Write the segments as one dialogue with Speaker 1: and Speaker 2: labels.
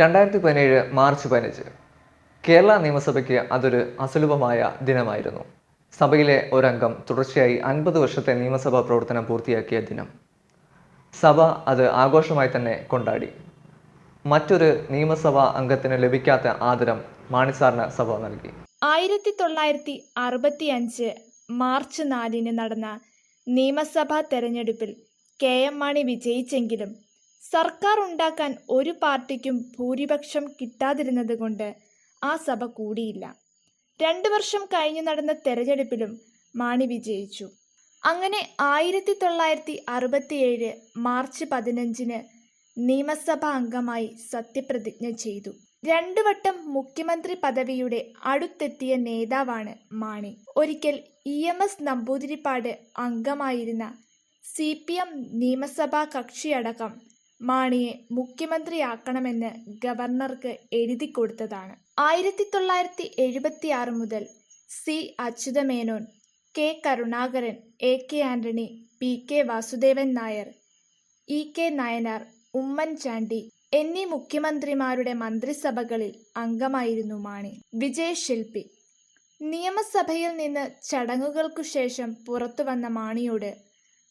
Speaker 1: രണ്ടായിരത്തി പതിനേഴ് മാർച്ച് പതിനഞ്ച്. കേരള നിയമസഭയ്ക്ക് അതൊരു അസുലഭമായ ദിനമായിരുന്നു. സഭയിലെ ഒരംഗം തുടർച്ചയായി അൻപത് വർഷത്തെ നിയമസഭാ പ്രവർത്തനം പൂർത്തിയാക്കിയ ദിനം. സഭ അത് ആഘോഷമായി തന്നെ കൊണ്ടാടി. മറ്റൊരു നിയമസഭാ അംഗത്തിന് ലഭിക്കാത്ത ആദരം മാണിസാറിന് സഭ നൽകി.
Speaker 2: ആയിരത്തി തൊള്ളായിരത്തി അറുപത്തി അഞ്ച് മാർച്ച് നാലിന് നടന്ന നിയമസഭാ തെരഞ്ഞെടുപ്പിൽ കെ എം മാണി വിജയിച്ചെങ്കിലും സർക്കാർ ഉണ്ടാക്കാൻ ഒരു പാർട്ടിക്കും ഭൂരിപക്ഷം കിട്ടാതിരുന്നത് കൊണ്ട് ആ സഭ കൂടിയില്ല. രണ്ടു വർഷം കഴിഞ്ഞു നടന്ന തെരഞ്ഞെടുപ്പിലും മാണി വിജയിച്ചു. അങ്ങനെ ആയിരത്തി തൊള്ളായിരത്തി അറുപത്തിയേഴ് മാർച്ച് പതിനഞ്ചിന് നിയമസഭാ അംഗമായി സത്യപ്രതിജ്ഞ ചെയ്തു. രണ്ടു വട്ടം മുഖ്യമന്ത്രി പദവിയുടെ അടുത്തെത്തിയ നേതാവാണ് മാണി. ഒരിക്കൽ ഇ എം എസ് നമ്പൂതിരിപ്പാട് അംഗമായിരുന്ന സി പി എം നിയമസഭാ കക്ഷിയടക്കം മാണിയെ മുഖ്യമന്ത്രിയാക്കണമെന്ന് ഗവർണർക്ക് എഴുതി കൊടുത്തതാണ് ആയിരത്തി തൊള്ളായിരത്തി എഴുപത്തി ആറ് മുതൽ C. Achuthamenon K. Karunakaran A. K. Antony P. K. Vasudevan Nair E. K. Nayanar Oommen Chandy എന്നീ മുഖ്യമന്ത്രിമാരുടെ മന്ത്രിസഭകളിൽ അംഗമായിരുന്നു മാണി. വിജയശില്പി. നിയമസഭയിൽ നിന്ന് ചടങ്ങുകൾക്കു ശേഷം പുറത്തു വന്ന മാണിയോട്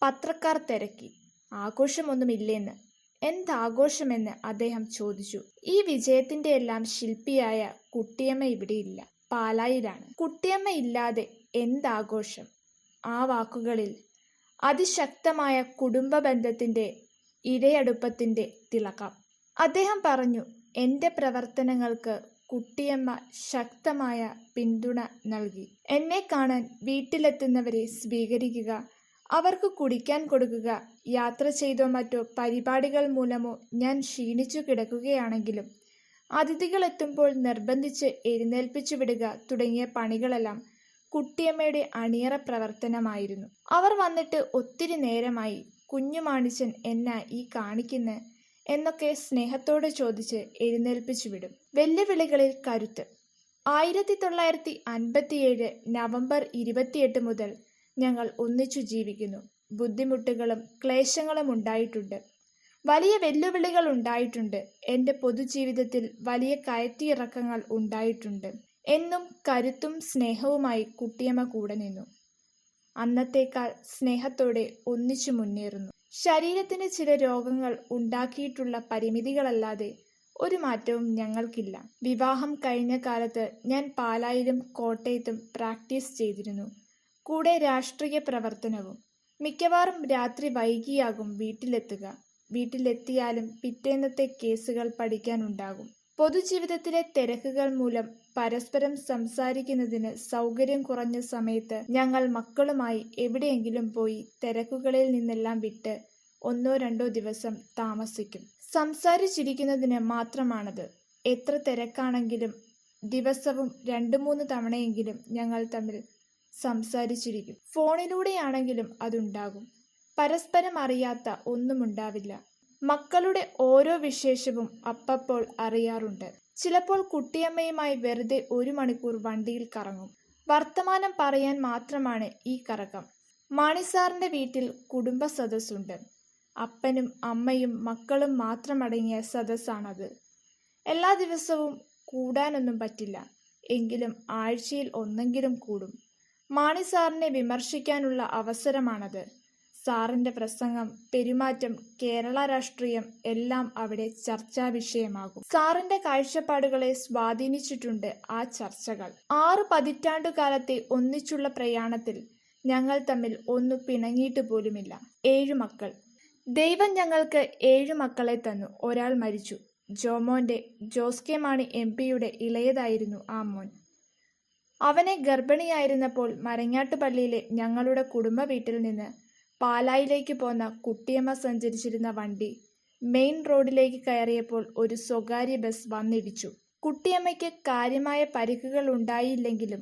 Speaker 2: പത്രക്കാർ തിരക്കി. ആഘോഷമൊന്നുമില്ലെന്ന് എന്താഘോഷമെന്ന് അദ്ദേഹം ചോദിച്ചു. ഈ വിജയത്തിന്റെ എല്ലാം ശില്പിയായ കുട്ടിയമ്മ ഇവിടെയില്ല പാലായിലാണ്. കുട്ടിയമ്മ ഇല്ലാതെ എന്താഘോഷം? ആ വാക്കുകളിൽ അതിശക്തമായ കുടുംബ ബന്ധത്തിന്റെ ഇരയടുപ്പത്തിന്റെ തിളക്കം. അദ്ദേഹം പറഞ്ഞു എന്റെ പ്രവർത്തനങ്ങൾക്ക് കുട്ടിയമ്മ ശക്തമായ പിന്തുണ നൽകി. എന്നെ കാണാൻ വീട്ടിലെത്തുന്നവരെ സ്വീകരിക്കുക അവർക്ക് കുടിക്കാൻ കൊടുക്കുക. യാത്ര ചെയ്തോ മറ്റോ പരിപാടികൾ മൂലമോ ഞാൻ ക്ഷീണിച്ചു കിടക്കുകയാണെങ്കിലും അതിഥികൾ എത്തുമ്പോൾ നിർബന്ധിച്ച് എഴുന്നേൽപ്പിച്ചു വിടുക തുടങ്ങിയ പണികളെല്ലാം കുട്ടിയമ്മയുടെ അണിയറ പ്രവർത്തനമായിരുന്നു. അവർ വന്നിട്ട് ഒത്തിരി നേരമായി കുഞ്ഞുമാണിച്ചൻ എന്നാ ഈ കാണിക്കുന്ന എന്നൊക്കെ സ്നേഹത്തോടെ ചോദിച്ച് എഴുന്നേൽപ്പിച്ചു വിടും. വെല്ലുവിളികളിൽ കരുത്ത്. ആയിരത്തി തൊള്ളായിരത്തി അൻപത്തിയേഴ് നവംബർ ഇരുപത്തിയെട്ട് മുതൽ ഞങ്ങൾ ഒന്നിച്ചു ജീവിക്കുന്നു. ബുദ്ധിമുട്ടുകളും ക്ലേശങ്ങളും ഉണ്ടായിട്ടുണ്ട്. വലിയ വെല്ലുവിളികൾ ഉണ്ടായിട്ടുണ്ട്. എന്റെ പൊതുജീവിതത്തിൽ വലിയ കയറ്റിയിറക്കങ്ങൾ ഉണ്ടായിട്ടുണ്ട്. എന്നും കരുത്തും സ്നേഹവുമായി കുട്ടിയമ്മ കൂടെ നിന്നു. അന്നത്തേക്കാൾ സ്നേഹത്തോടെ ഒന്നിച്ചു മുന്നേറുന്നു. ശരീരത്തിന് ചില രോഗങ്ങൾ ഉണ്ടാക്കിയിട്ടുള്ള പരിമിതികളല്ലാതെ ഒരു മാറ്റവും ഞങ്ങൾക്കില്ല. വിവാഹം കഴിഞ്ഞ കാലത്ത് ഞാൻ പാലായിലും കോട്ടയത്തും പ്രാക്ടീസ് ചെയ്തിരുന്നു. കൂടെ രാഷ്ട്രീയ പ്രവർത്തനവും. മിക്കവാറും രാത്രി വൈകിയാകും വീട്ടിലെത്തുക. വീട്ടിലെത്തിയാലും പിറ്റേന്നത്തെ കേസുകൾ പഠിക്കാനുണ്ടാകും. പൊതുജീവിതത്തിലെ തിരക്കുകൾ മൂലം പരസ്പരം സംസാരിക്കുന്നതിന് സൗകര്യം കുറഞ്ഞ സമയത്ത് ഞങ്ങൾ മക്കളുമായി എവിടെയെങ്കിലും പോയി തിരക്കുകളിൽ നിന്നെല്ലാം വിട്ട് ഒന്നോ രണ്ടോ ദിവസം താമസിക്കും. സംസാരിച്ചിരിക്കുന്നതിന് മാത്രമാണത്. എത്ര തിരക്കാണെങ്കിലും ദിവസവും രണ്ടു മൂന്ന് തവണയെങ്കിലും ഞങ്ങൾ തമ്മിൽ സംസാരിച്ചിരിക്കും. ഫോണിലൂടെയാണെങ്കിലും അതുണ്ടാകും. പരസ്പരം അറിയാത്ത ഒന്നുമുണ്ടാവില്ല. മക്കളുടെ ഓരോ വിശേഷവും അപ്പപ്പോൾ അറിയാറുണ്ട്. ചിലപ്പോൾ കുട്ടിയമ്മയുമായി വെറുതെ ഒരു മണിക്കൂർ വണ്ടിയിൽ കറങ്ങും. വർത്തമാനം പറയാൻ മാത്രമാണ് ഈ കറക്കം. മാണിസാറിന്റെ വീട്ടിൽ കുടുംബ സദസ്സുണ്ട് അപ്പനും അമ്മയും മക്കളും മാത്രമടങ്ങിയ സദസ്സാണത്. എല്ലാ ദിവസവും കൂടാനൊന്നും പറ്റില്ല. എങ്കിലും ആഴ്ചയിൽ ഒന്നെങ്കിലും കൂടും. മാണി സാറിനെ വിമർശിക്കാനുള്ള അവസരമാണത്. സാറിന്റെ പ്രസംഗം പെരുമാറ്റം കേരള രാഷ്ട്രീയം എല്ലാം അവിടെ ചർച്ചാ വിഷയമാകും. സാറിന്റെ കാഴ്ചപ്പാടുകളെ സ്വാധീനിച്ചിട്ടുണ്ട് ആ ചർച്ചകൾ. ആറ് പതിറ്റാണ്ടു കാലത്തെ ഒന്നിച്ചുള്ള പ്രയാണത്തിൽ ഞങ്ങൾ തമ്മിൽ ഒന്നു പിണങ്ങിയിട്ട് പോലുമില്ല. ഏഴു മക്കൾ. ദൈവം ഞങ്ങൾക്ക് ഏഴു മക്കളെ തന്നു. ഒരാൾ മരിച്ചു. ജോമോന്റെ ജോസ് കെ മാണി എം പിയുടെ ഇളയതായിരുന്നു ആ മോൻ. അവനെ ഗർഭിണിയായിരുന്നപ്പോൾ മരങ്ങാട്ടുപള്ളിയിലെ ഞങ്ങളുടെ കുടുംബ വീട്ടിൽ നിന്ന് പാലായിലേക്ക് പോന്ന കുട്ടിയമ്മ സഞ്ചരിച്ചിരുന്ന വണ്ടി മെയിൻ റോഡിലേക്ക് കയറിയപ്പോൾ ഒരു സ്വകാര്യ ബസ് വന്നിടിച്ചു. കുട്ടിയമ്മയ്ക്ക് കാര്യമായ പരിക്കുകൾ ഉണ്ടായില്ലെങ്കിലും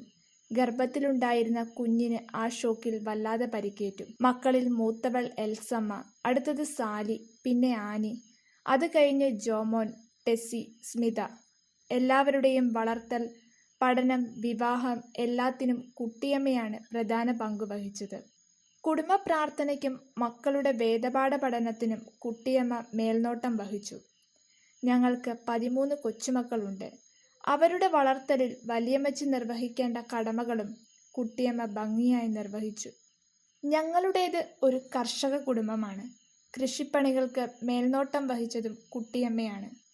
Speaker 2: ഗർഭത്തിലുണ്ടായിരുന്ന കുഞ്ഞിന് ആ ഷോക്കിൽ വല്ലാതെ പരിക്കേറ്റു. മക്കളിൽ മൂത്തവൾ എൽസമ്മ അടുത്തത് സാലി പിന്നെ ആനി അത് കഴിഞ്ഞ് ജോമോൻ ടെസ്സി സ്മിത എല്ലാവരുടെയും വളർത്തൽ പഠനം വിവാഹം എല്ലാത്തിനും കുട്ടിയമ്മയാണ് പ്രധാന പങ്ക് വഹിച്ചത്. കുടുംബ പ്രാർത്ഥനയ്ക്കും മക്കളുടെ വേദപാഠ പഠനത്തിനും കുട്ടിയമ്മ മേൽനോട്ടം വഹിച്ചു. ഞങ്ങൾക്ക് പതിമൂന്ന് കൊച്ചുമക്കളുണ്ട്. അവരുടെ വളർത്തലിൽ വലിയമ്മച്ചി നിർവഹിക്കേണ്ട കടമകളും കുട്ടിയമ്മ ഭംഗിയായി നിർവഹിച്ചു. ഞങ്ങളുടേത് ഒരു കർഷക കുടുംബമാണ്. കൃഷിപ്പണികൾക്ക് മേൽനോട്ടം വഹിച്ചതും കുട്ടിയമ്മയാണ്.